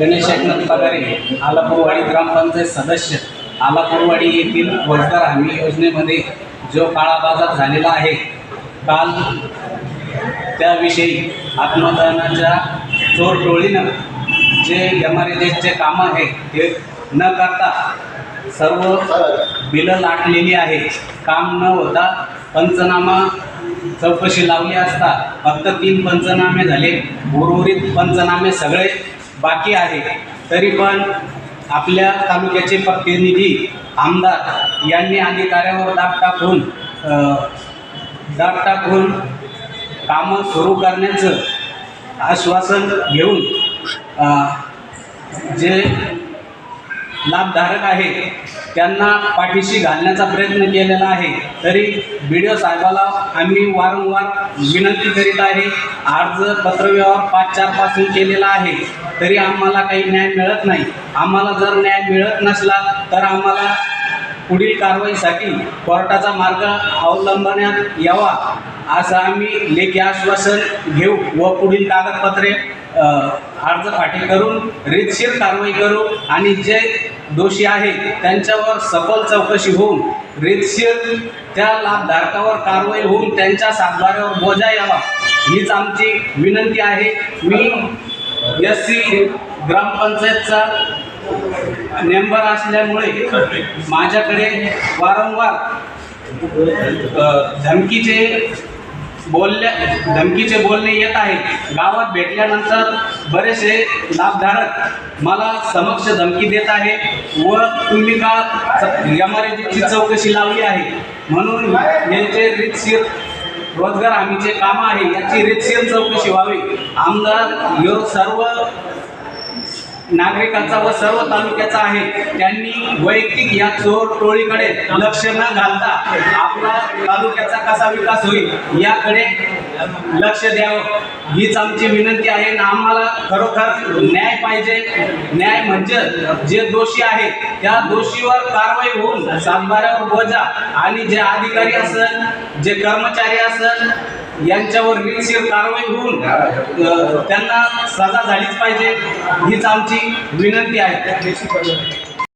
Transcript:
गणेश एकनाथ पगारे आलापूरवाडी ग्रामपंचायत सदस्य आलापूरवाडी येथील रोजगार हमी योजनेमध्ये जो काळा बाजार झालेला आहे काल त्याविषयी आत्मदानाच्या चोरटोळीनं जे एम आर एचे कामं आहे ते न करता सर्व बिलं लाटलेली आहे. काम न होता पंचनामा चौकशी लावली असता फक्त तीन पंचनामे झाले. उर्वरित पंचनामे सगळे बाकी आहे. तरी पण आपल्या तालुक्याचे प्रतिनिधी आमदार यांनी अधिकाऱ्यावर दाब टाकून दाब टाकून कामं सुरू करण्याचं आश्वासन घेऊन जे लाभधारक आहे त्यांना पाठीशी घालण्याचा प्रयत्न केलेला आहे. तरी बी डी ओ साहेबाला आम्ही वारंवार विनंती करीत आहे. अर्ज पत्रव्यवहार पाच चारपासून केलेला आहे. तरी आम्हाला काही न्याय मिळत नाही. आम्हाला जर न्याय मिळत नसला तर आम्हाला पुढील कारवाईसाठी कोर्टाचा मार्ग अवलंबण्यात यावा असं आम्ही लेखी आश्वासन घेऊ व पुढील कागदपत्रे अर्ज फाटी करून रीतशीर कारवाई करू आणि जे दोषी आहेत त्यांच्यावर सखोल चौकशी होऊन रीतशीर त्या लाभधारकावर कारवाई होऊन त्यांच्या सातबाऱ्यावर बोजा यावा हीच आमची विनंती आहे. मी एस सी ग्रामपंचायतचा मेंबर असल्यामुळे माझ्याकडे वारंवार धमकीचे बोलल्या धमकीचे बोलणे येत आहेत. गावात भेटल्यानंतर बरेचसे लाभधारक मला समक्ष धमकी देत आहे. व तुम्ही का एम आर चौकशी लावली आहे? म्हणून यांचे रितशीर रोजगार हमीचे काम आहे. याची रितशीर चौकशी व्हावी. आमदार यो सर्व नागरिकांचा व सर्व तालुक्याचा आहे. त्यांनी वैयक्तिक या चोर टोळीकडे लक्ष न घालता आपला तालुक्याचा कसा विकास होईल याकडे लक्ष द्यावं. हीच आमची विनंती आहे. आणि आम्हाला खरोखर न्याय पाहिजे. न्याय म्हणजे जे दोषी आहेत त्या दोषीवर कारवाई होऊन सातबाऱ्यावर बोजा. आणि जे अधिकारी असेल जे कर्मचारी असेल यांच्यावर रीतशीर कारवाई होऊन त्यांना सजा झालीच पाहिजे हीच आमची विनंती आहे.